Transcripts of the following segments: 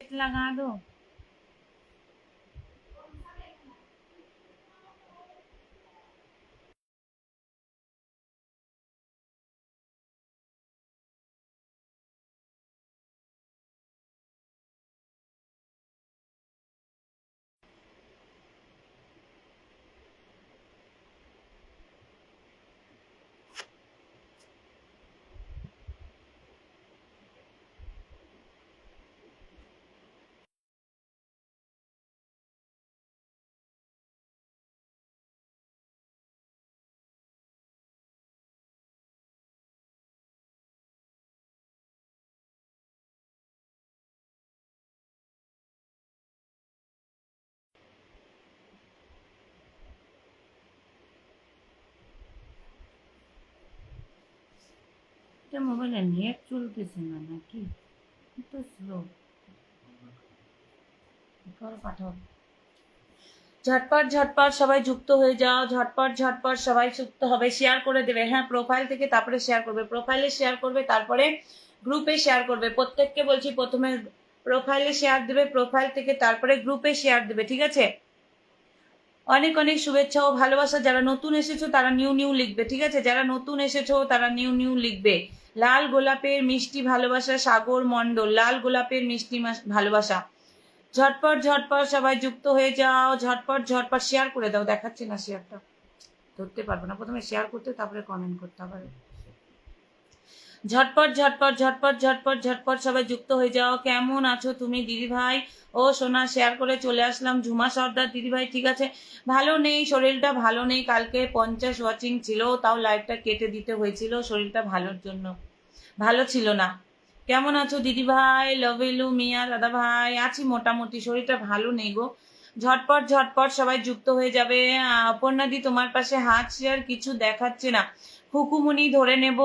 लगा दो। এটা মোবাইলে নেট চলতেছে না নাকি? তো স্লো ঝটপট ঝটপট, সবাই যুক্ত হয়ে যাও। ঝটপট ঝটপট, সবাই যুক্ত হবে। শেয়ার করে দেবে। হ্যাঁ প্রোফাইল থেকে তারপরে শেয়ার করবে। প্রোফাইলে শেয়ার করবে, তারপরে গ্রুপে শেয়ার করবে। প্রত্যেককে বলছি, প্রথমে প্রোফাইলে শেয়ার দেবে প্রোফাইল থেকে তারপরে গ্রুপে শেয়ার দেবে, ঠিক আছে? অনেক অনেক শুভেচ্ছা ও ভালোবাসা। যারা নতুন এসেছ, তারা নিউ নিউ লিখবে, ঠিক আছে? যারা নতুন এসেছ, তারা নিউ নিউ লিখবে। লাল গোলাপের মিষ্টি ভালোবাসা, সাগর মণ্ডল, লাল গোলাপের মিষ্টি ভালোবাসা। ঝটপট ঝটপট সবাই যুক্ত হয়ে যাও। ঝটপট ঝটপট শেয়ার করে দাও। দেখাচ্ছে না শেয়ারটা ধরতে পারব না। প্রথমে শেয়ার করতে, তারপরে কমেন্ট করতে হবে। ঝটপট ঝটপট ঝটপট ঝটপট ঝটপট সবাই যুক্ত হয়ে যাও। কেমন আছো তুমি দিদি ভাই ও সোনা শেয়ার করে চলে আসলাম। ঝুমা সর্দার দিদি ভাই ঠিক আছে? ভালো নেই, শরীরটা ভালো নেই। কালকে পঞ্চাশ ওয়াচিং ছিল, তাও লাইভটা কেটে দিতে হয়েছিল শরীরটা ভালোর জন্য। ভালো ছিল না। কেমন আছো দিদি ভাই লভেলু মিয়া দাদা ভাই আছি মোটামুটি, শরীরটা ভালো নেই গো। ঝটপট ঝটপট সবাই যুক্ত হয়ে যাবে। অপর্ণাদি তোমার পাশে হাত শেয়ার কিছু দেখাচ্ছে না। হুকুমুনি ধরে নেব।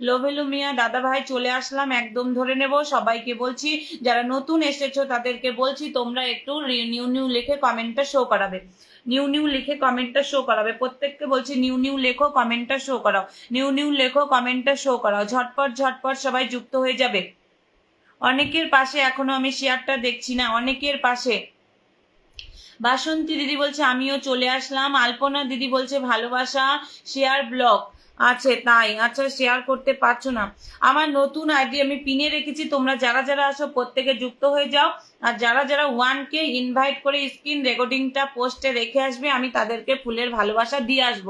লোভেলু মিয়া দাদা ভাই চলে আসলাম, একদম ধরে নেব। সবাইকে বলছি, যারা নতুন এসেছ তাদেরকে বলছি, তোমরা একটু নিউ নিউ লিখে কমেন্টটা শো করাবে। নিউ নিউ লিখে কমেন্টটা শো করাবে। প্রত্যেককে বলছি, নিউ নিউ লেখো, কমেন্টটা শো করাও। নিউ নিউ লেখো, কমেন্টটা শো করাও। ঝটপট ঝটপট সবাই যুক্ত হয়ে যাবে। অনেকের পাশে এখনও আমি শেয়ারটা দেখছি না, অনেকের পাশে। বাসন্তী দিদি বলছে, আমিও চলে আসলাম। আলপনা দিদি বলছে, ভালোবাসা শেয়ার ব্লগ আছে, তাই। আচ্ছা শেয়ার করতে পারছ না। আমার নতুন আইডি আমি পিনে রেখেছি, তোমরা যারা যারা আসো, প্রত্যেকে যুক্ত হয়ে যাও। আর যারা যারা ওয়ানকে ইনভাইট করে স্ক্রিন রেকর্ডিংটা পোস্টে রেখে আসবে, আমি তাদেরকে ফুলের ভালোবাসা দিয়ে আসব।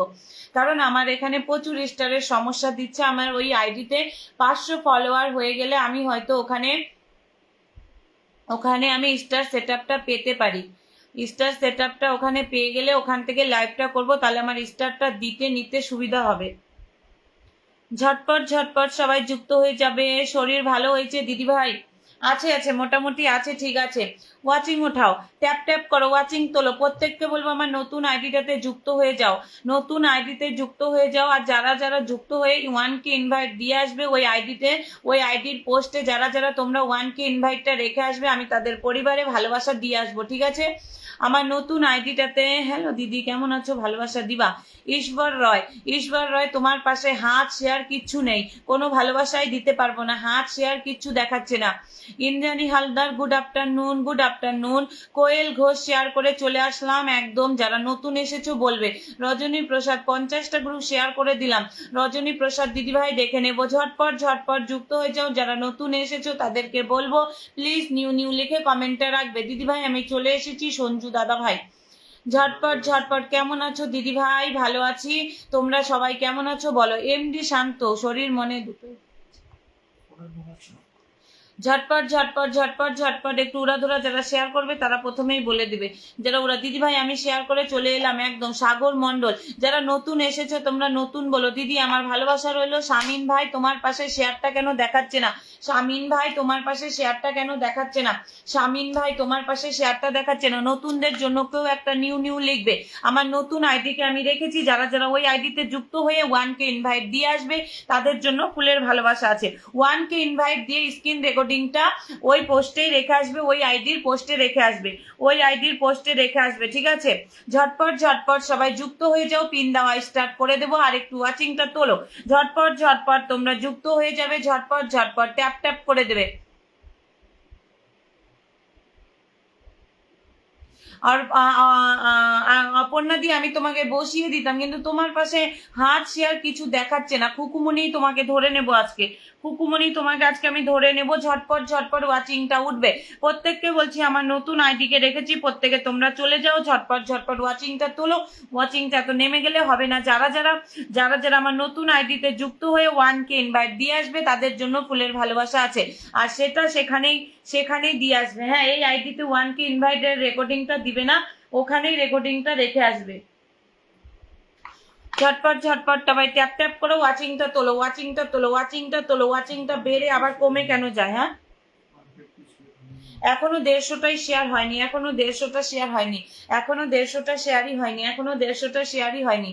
কারণ আমার এখানে প্রচুর স্টারের সমস্যা দিচ্ছে। আমার ওই আইডিতে পাঁচশো ফলোয়ার হয়ে গেলে আমি হয়তো ওখানে ওখানে আমি স্টার সেট পেতে পারি। স্টার সেট ওখানে পেয়ে গেলে ওখান থেকে লাইভটা করব, তাহলে আমার স্টারটা দিতে নিতে সুবিধা হবে। ঝটপট ঝটপট সবাই যুক্ত হয়ে যাবে। শরীর ভালো হয়েছে দিদি ভাই আছে আছে, মোটামুটি আছে, ঠিক আছে। ওয়াচিং ওঠাও। ট্যাপ ট্যাপ করো ওয়াচিং তোলো। প্রত্যেককে বলব, আমার নতুন আইডিটাতে যুক্ত হয়ে যাও। নতুন আইডিতে যুক্ত হয়ে যাও। আর যারা যারা যুক্ত হয়ে ওয়ানকে ইনভাইট দিয়ে আসবে, ওই আইডিতে, ওই আইডির পোস্টে যারা যারা তোমরা ওয়ানকে ইনভাইটটা রেখে আসবে, আমি তাদের পরিবারে ভালোবাসা দিয়ে আসব, ঠিক আছে? আমার নতুন আইডিটাতে হ্যালো দিদি, কেমন আছো? ভালোবাসা দিবা। ঈশ্বর রয়। ঈশ্বর রয়, তোমার পাশে হাত শেয়ার কিচ্ছু নেই। কোনো ভালোবাসাই দিতে পারব না। হাত শেয়ার কিচ্ছু দেখাচ্ছে না। Indrani Haldar good afternoon good afternoon Koel Ghosh share করে চলে আসলাম একদম। যারা নতুন এসেছ বলবে, রজনী প্রসাদ, পঞ্চাশটা গ্রুপ শেয়ার করে দিলাম। রজনী প্রসাদ দিদিভাই দেখে নেব। ঝটপট ঝটপট যুক্ত হয়ে যাও। যারা নতুন এসেছ তাদেরকে বলব প্লিজ নিউ নিউ লিখে কমেন্টে রাখবে। দিদিভাই, আমি চলে এসেছি সঞ্জু দাদা ভাই ঝটপট ঝটপট। কেমন আছো দিদি ভাই? ভালো আছি। তোমরা সবাই কেমন আছো? বলো। এমডি শান্ত, শরীর মনে দুটো। ঝটপট ঝটপট ঝটপট ঝটপট। একটু উড়াধুরা যারা শেয়ার করবে, তারা প্রথমেই বলে দিবে। যারা ওরা দিদি ভাই, আমি শেয়ার করে চলে এলাম একদম সাগর মন্ডল যারা নতুন এসেছে, তোমরা নতুন বলো। দিদি, আমার ভালোবাসা রইল শামিন ভাই। তোমার পাশে শেয়ারটা কেন দেখাচ্ছে না? শামিন ভাই তোমার পাশে শেয়ারটা কেন দেখাচ্ছে না? শামিন ভাই তোমার পাশে শেয়ারটা দেখাচ্ছে না। নতুনদের জন্য কেউ একটা নিউ নিউ লিখবে। আমার নতুন আইডিকে আমি রেখেছি। যারা যারা ওই আইডিতে যুক্ত হয়ে ওয়ানকে ইনভাইট দিয়ে আসবে, তাদের জন্য ফুলের ভালোবাসা আছে। ওয়ানকে ইনভাইট দিয়ে স্ক্রিন রেকর্ডিংটা ওই পোস্টেই রেখে আসবে, ওই আইডির পোস্টে রেখে আসবে। ওই আইডির পোস্টে রেখে আসবে, ঠিক আছে? ঝটপট ঝটপট সবাই যুক্ত হয়ে যাও। পিন দেওয়া স্টার্ট করে দেবো। আর একটু ওয়াচিংটা তোলো। ঝটপট ঝটপট তোমরা যুক্ত হয়ে যাবে। ঝটপট ঝটপট ট্যাপ করে দেবে। আর অপর্ণা দিয়ে আমি তোমাকে বসিয়ে দিতাম, কিন্তু তোমার পাশে হাত শেয়ার কিছু দেখাচ্ছে না। খুকুমনি তোমাকে ধরে নেব আজকে। খুকুমনি তোমাকে আজকে আমি ধরে নেব, ঝটপট ঝটপট ওয়াচিংটা উঠবে। প্রত্যেককে বলছি, আমার নতুন আইডিকে রেখেছি, প্রত্যেকে তোমরা চলে যাও, ঝটপট ঝটপট ওয়াচিংটা তোলো। ওয়াচিংটা তো নেমে গেলে হবে না। যারা যারা যারা যারা আমার নতুন আইডিতে যুক্ত হয়ে ওয়ান কে ইনভাইট দিয়ে আসবে, তাদের জন্য ফুলের ভালোবাসা আছে। আর সেটা সেখানেই সেখানেই দিয়ে আসবে। হ্যাঁ এই আইডিতে ওয়ান কে ইনভাইটের রেকর্ডিংটা দিবে না, ওখানেই রেকর্ডিংটা রেখে আসবে। ঝটপট ঝটপট, সবাই ট্যাপ ট্যাপ করে ওয়াচিংটা তোলো ওয়াচিংটা তোলো ওয়াচিংটা তোলো ওয়াচিংটা বেড়ে আবার কমে কেন যায় হ্যাঁ? এখনও দেড়শোটাই শেয়ার হয়নি, এখনও দেড়শোটা শেয়ার হয়নি, এখনও দেড়শোটা শেয়ারই হয়নি, এখনও দেড়শোটা শেয়ারই হয়নি।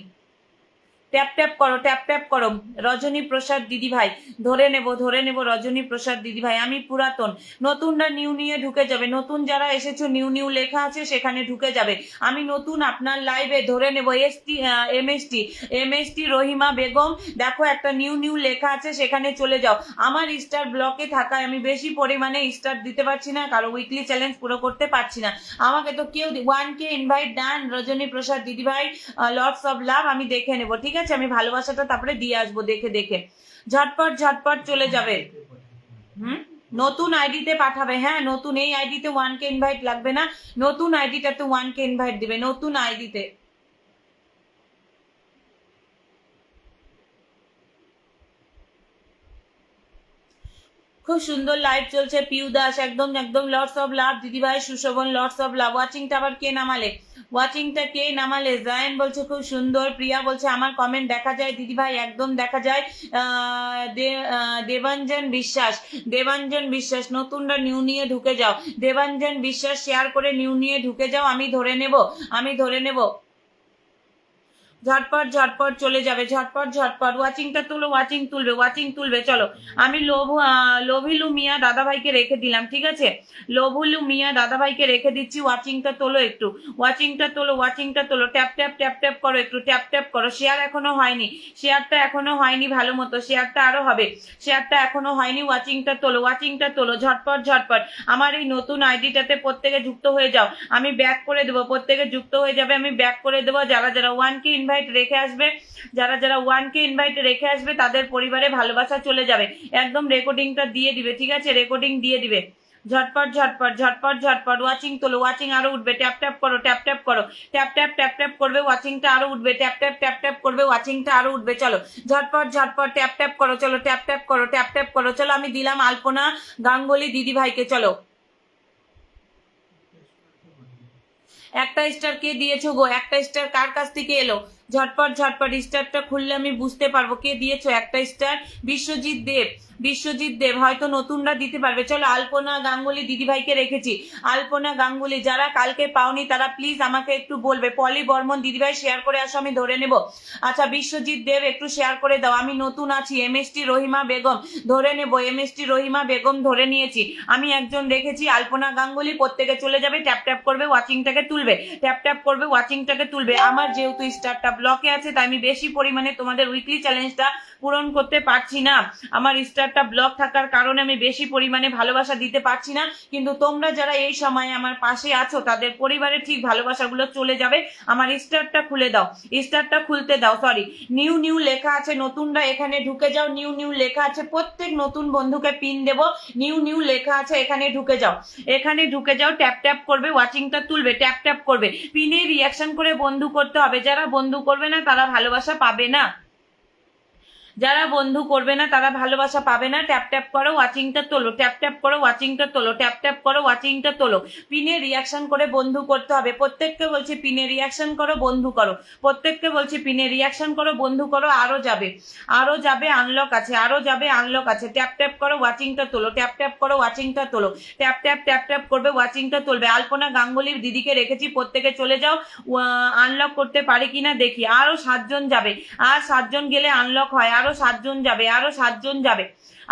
ট্যাপ ট্যাপ করো, ট্যাপ ট্যাপ করো। রজনী প্রসাদ দিদি ভাই, ধরে নেব ধরে নেব রজনী প্রসাদ দিদি ভাই, আমি পুরাতন। নতুনরা নিউ নিয়ে ঢুকে যাবে। নতুন যারা এসেছ, নিউ নিউ লেখা আছে, সেখানে ঢুকে যাবে। আমি নতুন আপনার লাইভে ধরে নেব ST MST MST Rahima Begum. দেখো একটা নিউ নিউ লেখা আছে, সেখানে চলে যাও। আমার স্টার ব্লকে থাকায় আমি বেশি পরিমাণে স্টার দিতে পারছি না, কারও উইকলি চ্যালেঞ্জ পুরো করতে পারছি না। আমাকে তো কেউ ওয়ান কে ইনভাইট ডান রজনী প্রসাদ দিদি ভাই লর্ডস অফ লাভ আমি দেখে নেব, ঠিক আছে? আমি ভালোবাসাটা তারপরে দিয়ে আসব, দেখে দেখে। ঝটপট ঝটপট চলে যাবে। হুম? নতুন আইডিতে পাঠাবে হ্যাঁ নতুন এই আইডিতে ওয়ান কে ইনভাইট লাগবে না, নতুন আইডিটাতে ওয়ান কে ইনভাইট দিবে, নতুন আইডিতে খুব সুন্দর লাইভ চলছে, পিউ দাস একদম একদম লর্ডস অফ লাভ দিদিভাই, সুশোভন লর্ডস অফ লাভ ওয়াচিংটা আবার কে নামালে? ওয়াচিংটা কে নামালে? জায়ন বলছে খুব সুন্দর, প্রিয়া বলছে আমার কমেন্ট দেখা যায়, দিদিভাই একদম দেখা যায়। দেবাঞ্জন বিশ্বাস দেবাঞ্জন বিশ্বাস, নতুনরা নিউ নিয়ে ঢুকে যাও। দেবাঞ্জন বিশ্বাস শেয়ার করে নিউ নিয়ে ঢুকে যাও, আমি ধরে নেব, আমি ধরে নেব। ঝটপট ঝটপট চলে যাবে, ঝটপট ঝটপট। ওয়াচিংটা তুলো ওয়াচিং তুলবে ওয়াচিং তুলবে। চলো, আমি লোভ লোভিলু মিয়া দাদাভাইকে রেখে দিলাম, ঠিক আছে? লোভুলু মিয়া দাদাভাইকে রেখে দিচ্ছি ওয়াচিংটা তোলো একটু। ওয়াচিংটা তোলো ওয়াচিংটা তোলো। ট্যাপ ট্যাপ ট্যাপ ট্যাপ করো একটু ট্যাপ ট্যাপ করো। শেয়ার এখনও হয়নি। শেয়ারটা এখনও হয়নি ভালো মতো। শেয়ারটা আরও হবে। শেয়ারটা এখনও হয়নি। ওয়াচিংটা তোলো ওয়াচিংটা তোলো। ঝটপট ঝটপট। আমার এই নতুন আইডিটাতে প্রত্যেকে যুক্ত হয়ে যাও। আমি ব্যাক করে দেবো। প্রত্যেকে যুক্ত হয়ে যাবে। আমি ব্যাক করে দেবো। যারা যারা ওয়ান কে ইনভাইট রেখে আসবে। যারা যারা ওয়ান কে ইনভাইট রেখে আসবে, তাদের পরিবারে ভালোবাসা চলে যাবে। একদম রেকর্ডিংটা দিয়ে দিবে, ঠিক আছে? রেকর্ডিং দিয়ে দিবে। ঝটপট ঝটপট ঝটপট ঝটপট। ওয়াচিং তোলো ওয়াচিং আরও উঠবে। ট্যাপ ট্যাপ করো ট্যাপ ট্যাপ করো। ট্যাপ ট্যাপ ট্যাপ ট্যাপ করবে ওয়াচিংটা আরও উঠবে। ট্যাপ ট্যাপ ট্যাপ ট্যাপ করবে ওয়াচিংটা আরও উঠবে। চলো, ঝটপট ঝটপট ট্যাপ ট্যাপ করো, চলো ট্যাপ ট্যাপ করো ট্যাপ ট্যাপ করো। চলো, আমি দিলাম আলপনা গাঙ্গুলি দিদি ভাইকে। চলো। একটা স্টার কে দিয়েছ গো? একটা স্টার কার কাছ থেকে এলো? ঝটপট ঝটপট, স্টারটা খুললে আমি বুঝতে পারব কে দিয়েছ একটা স্টার। বিশ্বজিৎ দেব বিশ্বজিৎ দেব হয়তো নতুনরা দিতে পারবে। চলো, আলপনা গাঙ্গুলি দিদিভাইকে রেখেছি। আলপনা গাঙ্গুলি, যারা কালকে পাওনি তারা প্লিজ আমাকে একটু বলবে। পলি বর্মন দিদিভাই শেয়ার করে আসো, আমি ধরে নেব। আচ্ছা বিশ্বজিৎ দেব, একটু শেয়ার করে দাও। আমি নতুন আছি এমএসটি রহিমা বেগম, ধরে নেব। এমএসটি রহিমা বেগম ধরে নিয়েছি। আমি একজন রেখেছি, আলপনা গাঙ্গুলি প্রত্যেকে চলে যাবে, ট্যাপ ট্যাপ করবে ওয়াচিংটাকে তুলবে। ট্যাপ ট্যাপ করবে ওয়াচিংটাকে তুলবে। আমার যেহেতু স্টারটা ব্লকে আছে তাই আমি বেশি পরিমাণে তোমাদের উইকলি চ্যালেঞ্জটা পূরণ করতে পারছি না। আমার স্টারটা ব্লক থাকার কারণে আমি বেশি পরিমাণে ভালোবাসা দিতে পারছি না। কিন্তু তোমরা যারা এই সময় আমার পাশে আছো, তাদের পরিবারে ঠিক ভালোবাসাগুলো চলে যাবে। আমার স্টারটা খুলে দাও। স্টারটা খুলতে দাও সরি নিউ নিউ লেখা আছে, নতুনরা এখানে ঢুকে যাও। নিউ নিউ লেখা আছে, প্রত্যেক নতুন বন্ধুকে পিন দেব। নিউ নিউ লেখা আছে, এখানে ঢুকে যাও। এখানে ঢুকে যাও ট্যাপ ট্যাপ করবে ওয়াচিংটা তুলবে ট্যাপ ট্যাপ করবে। পিনে রিয়াকশন করে বন্ধু করতে হবে। যারা বন্ধু করবে না তারা ভালোবাসা পাবে না। যারা বন্ধু করবে না, তারা ভালোবাসা পাবে না। ট্যাপ ট্যাপ করো, ওয়াচিংটা তোলো। ট্যাপ ট্যাপ করো, ওয়াচিংটা তোলো। ট্যাপ ট্যাপ করো, ওয়াচিংটা তোলো। পিনে রিয়াকশন করে বন্ধু করতে হবে। প্রত্যেককে বলছি, পিনে রিয়াকশন করো, বন্ধু করো। প্রত্যেককে বলছি, পিনে রিয়াকশন করো, বন্ধু করো, আরও যাবে। আরও যাবে আনলক আছে। আরও যাবে আনলক আছে। ট্যাপ ট্যাপ করো, ওয়াচিংটা তোলো। ট্যাপ ট্যাপ করো, ওয়াচিংটা তোলো। ট্যাপ ট্যাপ ট্যাপ ট্যাপ করবে, ওয়াচিংটা তুলবে। আলপনা গাঙ্গুলির দিদিকে রেখেছি, প্রত্যেকে চলে যাও। আনলক করতে পারে কিনা দেখি। আরও সাতজন যাবে। আর সাতজন গেলে আনলক হয়। আরও সাতজন যাবে আরও সাতজন যাবে।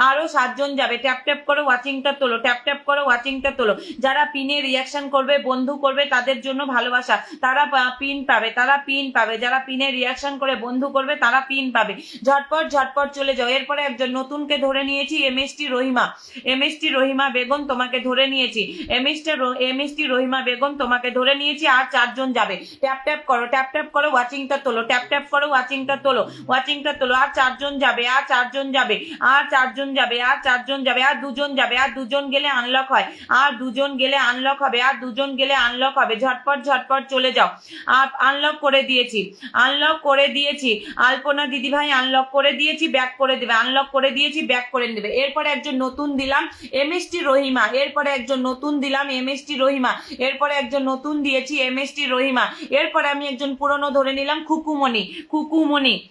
আরও সাতজন যাবে। ট্যাপ ট্যাপ করে ওয়াচিংটা তোলো, ট্যাপ ট্যাপ করে ওয়াচিংটা তোলো। যারা পিনে রিয়াকশন করবে, বন্ধু করবে, তাদের জন্য ভালোবাসা। তারা পিন পাবে, তারা পিন পাবে। যারা পিনে রিয়াকশন করে, বন্ধু করবে, তারা পিন পাবে। ঝটপট ঝটপট চলে যাও। এরপরে একজন নতুনকে ধরে নিয়েছি এমএসটি রহিমা। এমএসটি রহিমা বেগম তোমাকে ধরে নিয়েছি। এমএসটি এমএসটি রহিমা বেগম তোমাকে ধরে নিয়েছি, আর চারজন যাবে। ট্যাপ ট্যাপ করো, ট্যাপ ট্যাপ করো ওয়াচিংটা তোলো। ট্যাপ ট্যাপ করো ওয়াচিংটা তোলো ওয়াচিংটা তোলো। আর চারজন যাবে, আর চারজন যাবে, আর চারজন যাবে, আর চারজন যাবে, আর দুজন যাবে, আর দুজন গেলে আনলক হয়, আর দুজন গেলে আনলক হবে, আর দুজন গেলে আনলক হবে। ঝটপট ঝটপট চলে যাও। আর আনলক করে দিয়েছি আনলক করে দিয়েছি। আলপনা দিদিভাই আনলক করে দিয়েছি ব্যাক করে দেবে। আনলক করে দিয়েছি ব্যাক করে দেবে। এরপরে একজন নতুন দিলাম এমএসটি রহিমা। এরপরে একজন নতুন দিলাম এমএসটি রহিমা। এরপরে একজন নতুন দিয়েছি এমএসটি রহিমা। এরপরে আমি একজন পুরনো ধরে নিলাম, খুকুমণি। খুকুমণি।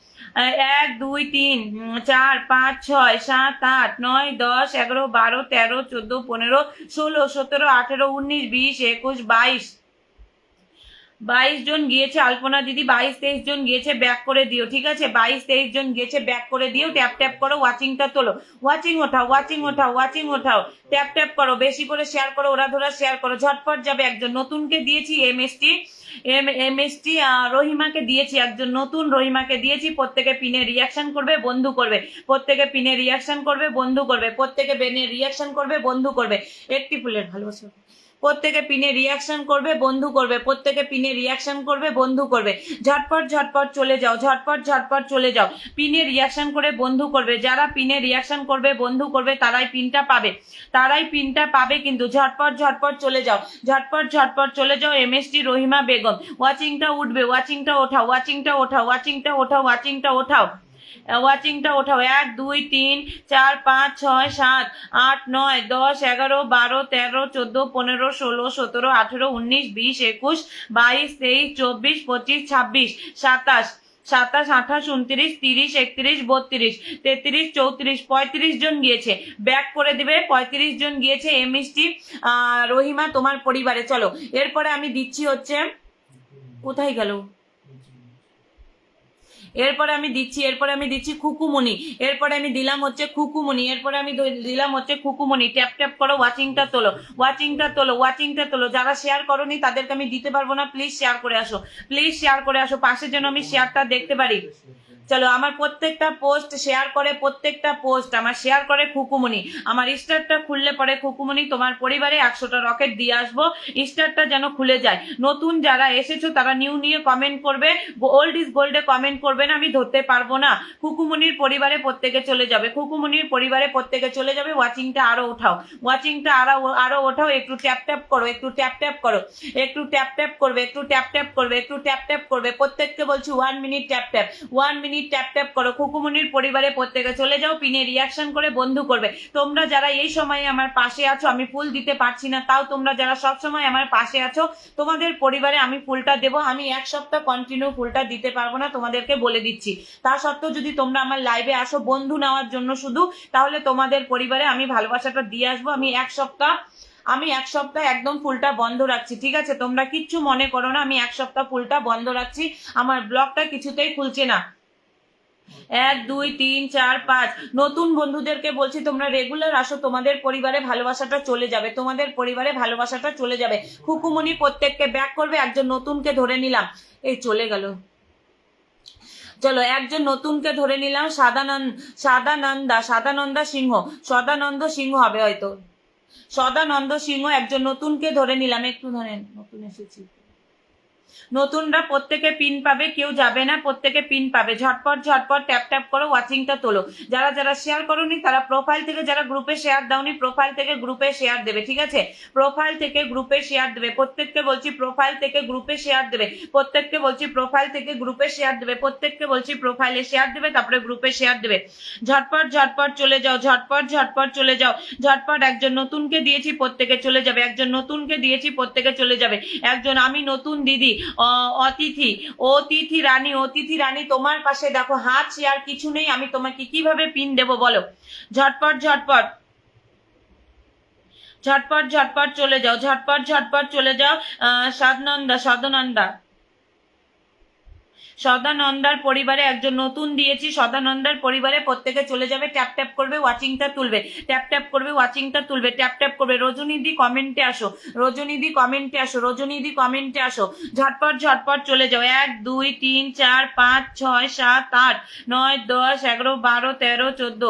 এক, দুই, তিন চার, পাঁচ, ছয়, সাত, আট, নয়, দশ, এগারো, বারো, তেরো, চোদ্দ, পনেরো, ষোলো, সতেরো, আঠেরো, উনিশ, বিশ, একুশ, বাইশ। বাইশ জন গিয়েছে, আলপনা দিদি বাইশ তেইশ জন গিয়েছে ব্যাক করে দিও, ঠিক আছে? বাইশ তেইশ জন গিয়েছে ব্যাক করে দিও ট্যাপ ট্যাপ করো ওয়াচিংটা তোলো। ওয়াচিং ওঠাও ওয়াচিং ওঠাও ওয়াচিং ওঠাও। ট্যাপ ট্যাপ করো, বেশি করে শেয়ার করো, ওরা ধরা শেয়ার করো। ঝটপট যাবে একজন, নতুনকে দিয়েছি এমএসটি এম এমএসটি রহিমাকে দিয়েছি একজন, নতুন রহিমাকে দিয়েছি, প্রত্যেকে পিনে রিয়াকশন করবে, বন্ধু করবে। প্রত্যেকে পিনে রিয়াকশন করবে, বন্ধু করবে। প্রত্যেকে বেনে রিয়াকশন করবে, বন্ধু করবে। একটি ফুলের ভালোবাসা। প্রত্যেকে পিনে রিয়াকশন করবে, বন্ধু করবে। প্রত্যেকে পিনে রিয়াকশন করবে, বন্ধু করবে। ঝটপট ঝটপট চলে যাও, ঝটপট ঝটপট চলে যাও। পিনে রিয়াকশন করে বন্ধু করবে। যারা পিনে রিয়াকশন করবে, বন্ধু করবে, তারাই পিনটা পাবে। তারাই পিনটা পাবে কিন্তু ঝটপট ঝটপট চলে যাও। ঝটপট ঝটপট চলে যাও এমএসটি রহিমা বেগম। ওয়াচিংটা উঠবে ওয়াচিংটা ওঠাও ওয়াচিংটা ওঠাও ওয়াচিংটা ওঠাও ওয়াচিংটা ওঠাও। ওয়াচিংটা ওঠাও। এক, দুই, তিন, চার, পাঁচ, ছয়, সাত, আট, নয়, দশ, এগারো, বারো, তেরো, চোদ্দ, পনেরো, ষোলো, সতেরো, আঠেরো, উনিশ, বিশ, একুশ, বাইশ, তেইশ, চব্বিশ, পঁচিশ, ছাব্বিশ, সাতাশ সাতাশ, আঠাশ, উনত্রিশ, তিরিশ, একত্রিশ, বত্রিশ, তেত্রিশ, চৌত্রিশ, পঁয়ত্রিশ জন গিয়েছে। ব্যাক করে দিবে, পঁয়ত্রিশ জন গিয়েছে এমএসটি রহিমা, তোমার পরিবারে, চলো। এরপরে আমি দিচ্ছি হচ্ছে, কোথায় গেল? এরপরে আমি দিচ্ছি, এরপরে আমি দিচ্ছি খুকুমনি এরপরে আমি দিলাম হচ্ছে খুকুমনি এরপরে আমি দিলাম হচ্ছে খুকুমনি ট্যাপ ট্যাপ করো, ওয়াচিংটা তোলো ওয়াচিংটা তোলো ওয়াচিংটা তোলো। যারা শেয়ার করনি তাদেরকে আমি দিতে পারব না প্লিজ শেয়ার করে আসো। প্লিজ শেয়ার করে আসো, পাশে যেন আমি শেয়ারটা দেখতে পারি। চলো, আমার প্রত্যেকটা পোস্ট শেয়ার করে, প্রত্যেকটা পোস্ট আমার শেয়ার করে খুকুমণি। আমার স্টারটা খুললে পরে খুকুমণি তোমার পরিবারে একশোটা রকেট দিয়ে আসব। স্টারটা যেন খুলে যায়। নতুন যারা এসেছ, তারা নিউ নিয়ে কমেন্ট করবে। ওল্ড ইজ গোল্ডে কমেন্ট করবে না, আমি ধরতে পারব না। খুকুমণির পরিবারে প্রত্যেকে চলে যাবে। খুকুমনির পরিবারে প্রত্যেকে চলে যাবে। ওয়াচিংটা আরও ওঠাও। ওয়াচিংটা আরও আরও ওঠাও। একটু ট্যাপ ট্যাপ করো, একটু ট্যাপ ট্যাপ করো। একটু ট্যাপ ট্যাপ করবে, একটু ট্যাপ ট্যাপ করবে, একটু ট্যাপ ট্যাপ করবে। প্রত্যেককে বলছি one minute tap tap one minute tap tap করো খুকুমনির পরিবারে প্রত্যেকে চলে যাও, পিনে রিয়াকশন করে বন্ধু করবে। তোমরা যারা এই সময়ে আমার পাশে আছো, আমি ফুল দিতে পারছি না, তাও তোমরা যারা সব সময় আমার পাশে আছো, তোমাদের পরিবারে আমি ফুলটা দেবো, আমি এক সপ্তাহ কন্টিনিউ ফুলটা দিতে পারব না, তোমাদেরকে বলে দিচ্ছি। তা সত্ত্বেও যদি তোমরা আমার লাইভে আসো, বন্ধু নেওয়ার জন্য শুধু, তাহলে তোমাদের পরিবারে আমি ভালোবাসাটা দিয়ে আসব, আমি এক সপ্তাহ, আমি এক সপ্তাহ একদম ফুলটা বন্ধ রাখছি, ঠিক আছে? তোমরা কিচ্ছু মনে করো না, আমি এক সপ্তাহ ফুলটা বন্ধ রাখছি, আমার ব্লগটা কিছুতেই খুলছে না। এক, দুই, তিন, চার, পাঁচ। নতুন বন্ধুদেরকে বলছি, তোমরা রেগুলার আসো, তোমাদের পরিবারে ভালোবাসাটা চলে যাবে, তোমাদের পরিবারে ভালোবাসাটা চলে যাবে। খুকুমনি প্রত্যেককে ব্যাক করবে, একজন নতুনকে ধরে নিলাম। এই চলে গেল। চলো, একজন নতুনকে ধরে নিলাম সাদানন্দ সাদানন্দা সাদানন্দা সিংহ। সদানন্দ সিংহ হবে হয়তো। সদানন্দ সিংহ একজন নতুনকে ধরে নিলাম, একটু ধরেন, নতুন এসেছি। নতুনরা প্রত্যেকে পিন পাবে, কেউ যাবে না, প্রত্যেকে পিন পাবে। ঝটপট ঝটপট ট্যাপ ট্যাপ করো ওয়াচিংটা তোলো। যারা যারা শেয়ার করোনি, তারা প্রোফাইল থেকে যারা গ্রুপে শেয়ার দাওনি প্রোফাইল থেকে গ্রুপে শেয়ার দেবে, ঠিক আছে? প্রোফাইল থেকে গ্রুপে শেয়ার দেবে, প্রত্যেককে বলছি প্রোফাইল থেকে গ্রুপে শেয়ার দেবে, প্রত্যেককে বলছি প্রোফাইল থেকে গ্রুপে শেয়ার দেবে, প্রত্যেককে বলছি প্রোফাইলে শেয়ার দেবে, তারপরে গ্রুপে শেয়ার দেবে। ঝটপট ঝটপট চলে যাও, ঝটপট ঝটপট চলে যাও, ঝটপট একজন নতুনকে দিয়েছি, প্রত্যেকে চলে যাবে, একজন নতুনকে দিয়েছি, প্রত্যেকে চলে যাবে। একজন আমি নতুন দিদি অতিথি অতিথি রানী অতিথি রানী, তোমার পাশে দেখো, হাত চেয়ার কিছু নেই, আমি তোমাকে কীভাবে পিন দেব বলো? ঝটপট ঝটপট। ঝটপট ঝটপট চলে যাও, ঝটপট ঝটপট চলে যাও সাদনন্দা সদনন্দা সদানন্দার পরিবারে একজন নতুন দিয়েছি, সদানন্দার পরিবারে প্রত্যেকে চলে যাবে, ট্যাপ ট্যাপ করবে, ওয়াচিংটা তুলবে, ট্যাপ ট্যাপ করবে, ওয়াচিংটা তুলবে, ট্যাপ ট্যাপ করবে। রজনীদি কমেন্টে আসো, রজনীদি কমেন্টে আসো, রজনীদি কমেন্টে আসো, ঝটপট ঝটপট চলে যাও। এক, দুই, তিন, চার, পাঁচ, ছয়, সাত, আট, নয়, দশ, এগারো, বারো, তেরো, চোদ্দ,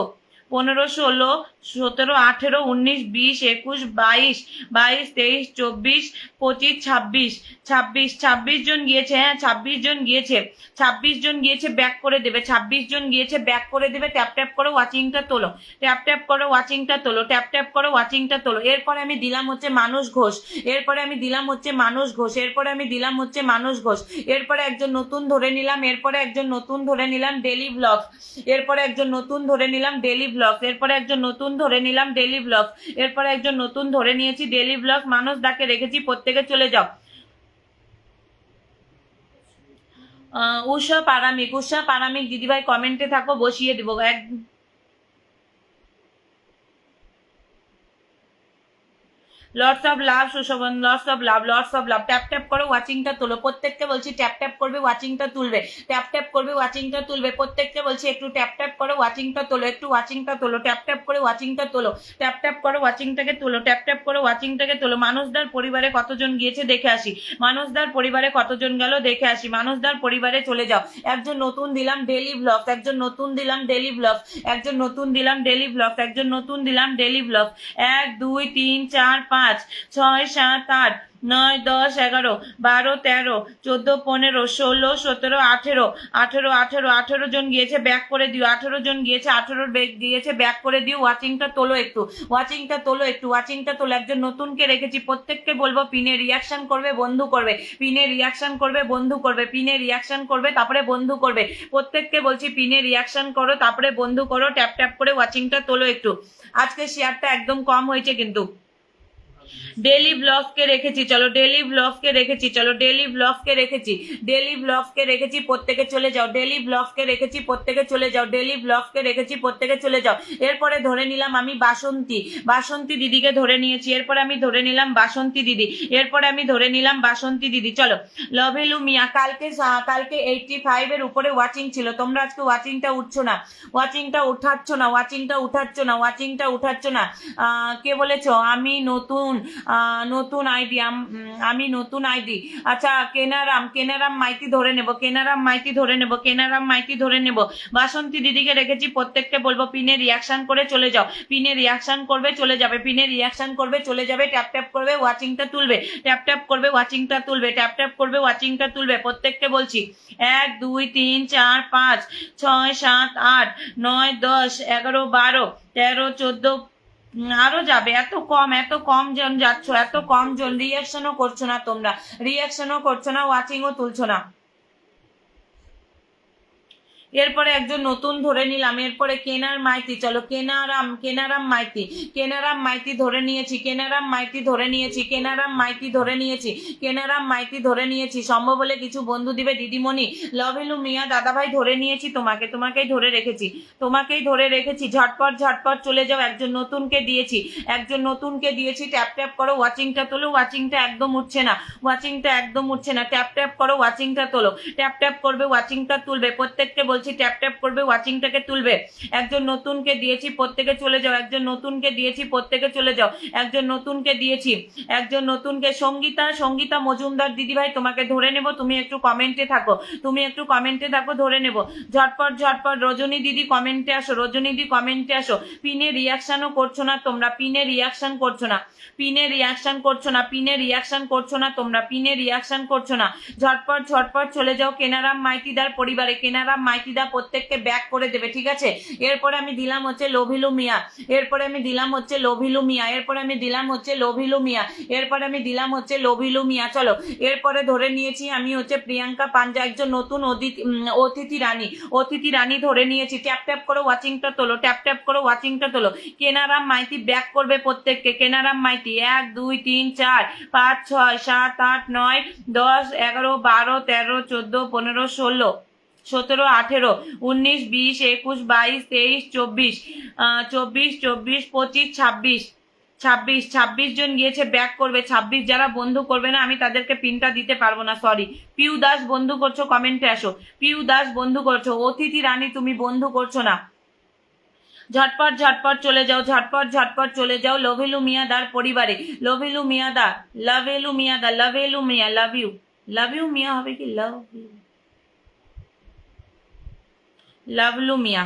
পনেরো, ষোলো সতেরো, আঠেরো, উনিশ, বিশ, একুশ, বাইশ বাইশ, তেইশ, চব্বিশ, পঁচিশ, ছাব্বিশ। ছাব্বিশ ছাব্বিশ জন গিয়েছে হ্যাঁ ছাব্বিশ জন গিয়েছে। ছাব্বিশ জন গিয়েছে, ব্যাক করে দেবে। ছাব্বিশ জন গিয়েছে, ব্যাক করে দেবে। ট্যাপ ট্যাপ করে ওয়াচিংটা তোলো। ট্যাপ ট্যাপ করে ওয়াচিংটা তোলো। ট্যাপ ট্যাপ করে ওয়াচিংটা তোলো। এরপরে আমি দিলাম হচ্ছে মানুষ ঘোষ। এরপরে আমি দিলাম হচ্ছে মানুষ ঘোষ। এরপরে আমি দিলাম হচ্ছে মানুষ ঘোষ। এরপরে একজন নতুন ধরে নিলাম। এরপরে একজন নতুন ধরে নিলাম ডেলি ব্লগ। এরপরে একজন নতুন ধরে নিলাম ডেলি ব্লগ। এরপরে একজন নতুন ধরে নিলাম ডেলি ব্লগ এরপরে একজন নতুন ধরে নিয়েছি ডেলি ব্লগ মানুষ ডাকে, রেখেছি, প্রত্যেকে চলে যাও। উষা পারামিক উষা পারামিক, দিদিভাই কমেন্টে থাকো, বসিয়ে দেবো। এক lords of love Sushobhan lords of love lords of love tap tap করো ওয়াচিংটা তোলো। প্রত্যেককে বলছি ট্যাপ ট্যাপ করবে ওয়াচিংটা তুলবে। ট্যাপ ট্যাপ করবে ওয়াচিংটা তুলবে। প্রত্যেককে বলছি একটু ট্যাপ ট্যাপ করে ওয়াচিংটা তোলো, একটু ওয়াচিংটা তোলো। ট্যাপ ট্যাপ করে ওয়াচিংটা তোলো। ট্যাপ ট্যাপ করে ওয়াচিংটাকে তোলো। ট্যাপ ট্যাপ করে ওয়াচিংটাকে তোলো। মানুষদার পরিবারে কতজন গিয়েছে দেখে আসি। মানুষদার পরিবারে কতজন গেল দেখে আসি। মানুষদার পরিবারে চলে যাও। একজন নতুন দিলাম ডেলি ব্লগ একজন নতুন দিলাম ডেলি ব্লগ একজন নতুন দিলাম ডেলি ব্লগ একজন নতুন দিলাম ডেলি ব্লগ এক, দুই, তিন, চার, পাঁচ। ছয়, সাত, আট, নয়, দশ, এগারো, বারো, তেরো, চোদ্দ, পনেরো, ষোলো, সতেরো, আঠেরো আঠেরো আঠেরো আঠেরো জন গিয়েছে, ব্যাক করে দিও, আঠেরো জন গিয়েছে, আঠেরো গিয়েছে, ব্যাক করে দিও, ওয়াচিংটা তোলো একটু, ওয়াচিংটা তোলো একটু, ওয়াচিংটা তোলো, একজন নতুনকে রেখেছি, প্রত্যেককে বলব, পিনে রিয়াকশন করবে, বন্ধু করবে, পিনে রিয়াকশন করবে, বন্ধু করবে, পিনে রিয়াকশন করবে, তারপরে বন্ধু করবে, প্রত্যেককে বলছি, পিনে রিয়াকশন করো, তারপরে বন্ধু করো, ট্যাপ ট্যাপ করে ওয়াচিংটা তোলো একটু, আজকে শেয়ারটা একদম কম হয়েছে কিন্তু। ডেলি ব্লগকে রেখেছি, চলো ডেলি ব্লগকে রেখেছি, চলো ডেলি ব্লগকে রেখেছি ডেলি ব্লগকে রেখেছি, প্রত্যেকে চলে যাও ডেলি ব্লগকে রেখেছি, প্রত্যেকে চলে যাও ডেলি ব্লগকে রেখেছি, প্রত্যেকে চলে যাও। এরপরে ধরে নিলাম আমি বাসন্তী বাসন্তী দিদিকে ধরে নিয়েছি, এরপরে আমি ধরে নিলাম বাসন্তী দিদি, এরপরে আমি ধরে নিলাম বাসন্তী দিদি। চলো লভেলু মিয়া, কালকে কালকে এইটটি ফাইভ এর উপরে ওয়াচিং ছিল, তোমরা আজকে ওয়াচিংটা উঠছো না ওয়াচিংটা উঠাচ্ছ না ওয়াচিংটা উঠাচ্ছ না ওয়াচিংটা উঠাচ্ছ না। কে বলেছ? আমি নতুন। আহ, নতুন আইডি আমি নতুন আইডি। আচ্ছা কেনারাম কেনারাম মাইতি ধরে নেব কেনারাম মাইতি ধরে নেব কেনারাম মাইতি ধরে নেব। বাসন্তী দিদিকে রেখেছি প্রত্যেককে বলব পিনে রিয়াকশান করে চলে যাও। পিনে রিয়াকশান করবে চলে যাবে। পিনে রিয়াকশান করবে চলে যাবে ট্যাপ ট্যাপ করবে ওয়াচিংটা তুলবে। ট্যাপ ট্যাপ করবে ওয়াচিংটা তুলবে। ট্যাপ ট্যাপ করবে ওয়াচিংটা তুলবে। প্রত্যেককে বলছি এক দুই তিন চার পাঁচ ছয় সাত আট নয় দশ এগারো বারো তেরো চোদ্দ আরও যাবে। এত কম এত কম জন যাচ্ছ, এত কম জন রিয়াকশনও করছ না তোমরা। রিয়াকশনও করছ না ওয়াচিংও তুলছো না। এরপরে একজন নতুন ধরে নিলাম, এরপরে কেনার মাইতি, চলো কেনারাম কেনারাম মাইতি কেনারাম মাইতি ধরে নিয়েছি, কেনারাম মাইতি ধরে নিয়েছি, কেনারাম মাইতি ধরে নিয়েছি, কেনারাম মাইতি ধরে নিয়েছি, সম্ভব হলে কিছু বন্ধু দিবে, দিদিমণি লভ লভেলু মিয়া দাদাভাই ধরে নিয়েছি তোমাকে, তোমাকেই ধরে রেখেছি, তোমাকেই ধরে রেখেছি, ঝটপট ঝটপট চলে যাও, একজন নতুনকে দিয়েছি, একজন নতুনকে দিয়েছি ট্যাপ ট্যাপ করো ওয়াচিংটা তোলো ওয়াচিংটা একদম উঠছে না ওয়াচিংটা একদম উঠছে না ট্যাপ ট্যাপ করো ওয়াচিংটা তোলো ট্যাপ ট্যাপ করবে ওয়াচিংটা তুলবে, প্রত্যেককে বলছি ট্যাপ ট্যাপ করবে ওয়াচিংটাকে তুলবে। একজন নতুনকে দিয়েছি, প্রত্যেকে চলে যাও। একজন নতুনকে দিয়েছি, প্রত্যেকে চলে যাও। একজন নতুনকে দিয়েছি, একজন নতুনকে। সঙ্গীতা সঙ্গীতা মজুমদার, দিদিভাই, তোমাকে ধরে নেব। তুমি একটু কমেন্টে থাকো। তুমি একটু কমেন্টে থাকো, ধরে নেব। ঝটপট ঝটপট, রজনী দিদি কমেন্টে আসো, রজনী দিদি কমেন্টে আসো। পিনে রিয়াকশনও করছ না তোমরা পিনে রিয়াকশন করছ না। পিনে রিয়াকশন করছ না পিনে রিয়াকশন করছ না তোমরা পিনে রিয়াকশন করছ না। ঝটপট ঝটপট চলে যাও। কেনারাম মাইতিদার পরিবারে, কেনারাম মাইতিদা প্রত্যেককে ব্যাক করে দেবে, ঠিক আছে? এরপরে আমি দিলাম হচ্ছে লোভিলু মিয়া, এরপরে আমি দিলাম হচ্ছে লোভিলু মিয়া, এরপরে আমি দিলাম হচ্ছে লোভিলু মিয়া, এরপরে আমি দিলাম হচ্ছে লোভিলু মিয়া, চলো। এরপরে ধরে নিয়েছি আমি হচ্ছে প্রিয়াঙ্কা পাঞ্জা, একজন নতুন অতিথি রানী। অতিথি রানী ধরে নিয়েছি ট্যাপ ট্যাপ করে ওয়াচিংটা তোলো ট্যাপ ট্যাপ করে ওয়াচিংটা তোলো। কেনারাম মাইতি ব্যাক করবে প্রত্যেককে, কেনারাম মাইতি, এক, দুই, তিন, চার, পাঁচ, ছয়, সাত, আট, নয়, দশ, এগারো, বারো, তেরো, চোদ্দ, পনেরো, ষোলো। সতেরো, আঠেরো, উনিশ, বিশ, একুশ, বাইশ, তেইশ, চব্বিশ চব্বিশ চব্বিশ, পঁচিশ, ছাব্বিশ ছাব্বিশ ছাব্বিশ জন গিয়েছে ব্যাক করবে। ছাব্বিশ যারা বন্ধু করবে না, আমি তাদেরকে পিনটা দিতে পারব না সরি পিউ দাস, বন্ধু করছ কমেন্টে আসো। পিউ দাস, বন্ধু করছ। অতিথি রানী, তুমি বন্ধু করছ না। ঝটপট ঝটপট চলে যাও, ঝটপট ঝটপট চলে যাও। লভেলু মিয়াদার পরিবারে। লভেলু মিয়াদা লভেলু মিয়াদা লভেলু মিয়া লাভ ইউ লাভ ইউ মিয়া হবে কি? Love you. লাভলু মিয়া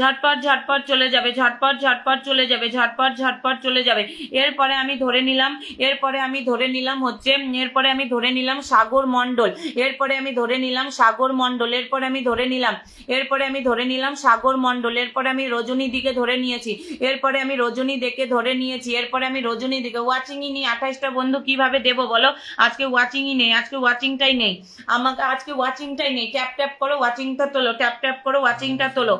ঝটপট ঝটপট চলে যাবে, ঝটপট ঝটপট চলে যাবে, ঝটপট ঝটপট চলে যাবে। এরপরে আমি ধরে নিলাম, এরপরে আমি ধরে নিলাম হচ্ছে, এরপরে আমি ধরে নিলাম সাগর মণ্ডল, এরপরে আমি ধরে নিলাম সাগর মণ্ডল, এরপরে আমি ধরে নিলাম, এরপরে আমি ধরে নিলাম সাগর মণ্ডল, এরপরে আমি রজনী দিকে ধরে নিয়েছি, এরপরে আমি রজনী দেখে ধরে নিয়েছি, এরপরে আমি রজনী দিকে ওয়াচিংই নিই আঠাশটা বন্ধু কীভাবে দেবো বলো? আজকে ওয়াচিংই নেই, আজকে ওয়াচিংটাই নেই। আমাকে আজকে ওয়াচিংটাই নেই, ট্যাপ ট্যাপ করো ওয়াচিংটা তোলো, ট্যাপ ট্যাপ করো ওয়াচিংটা তোলো।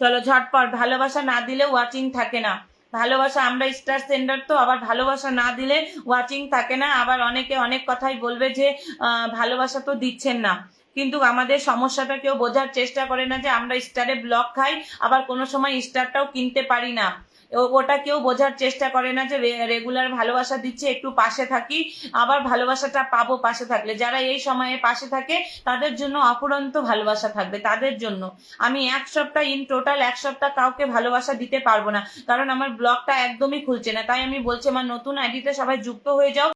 চলো ঝটপট, ভালোবাসা না দিলে ওয়াচিং থাকে না। ভালোবাসা আমরা স্টার সেন্ডার তো, আবার ভালোবাসা না দিলে ওয়াচিং থাকে না। আবার অনেকে অনেক কথাই বলবে যে ভালোবাসা তো দিচ্ছেন না। কিন্তু আমাদের সমস্যাটা কেউ বোঝার চেষ্টা করে না যে আমরা স্টারে ব্লক খাই, আবার কোনো সময় স্টারটাও কিনতে পারি না। ওটা কেউ বোঝার চেষ্টা করে না যে রেগুলার ভালোবাসা দিচ্ছে, একটু পাশে থাকি, আবার ভালোবাসাটা পাবো পাশে থাকলে। যারা এই সময়ে পাশে থাকে, তাদের জন্য অপুরন্ত ভালোবাসা থাকবে, তাদের জন্য। আমি এক সপ্তাহ ইন টোটাল এক সপ্তাহ কাউকে ভালোবাসা দিতে পারব না, কারণ আমার ব্লগটা একদমই খুলছে না। তাই আমি বলছি, আমার নতুন আইডিতে সবাই যুক্ত হয়ে যাও।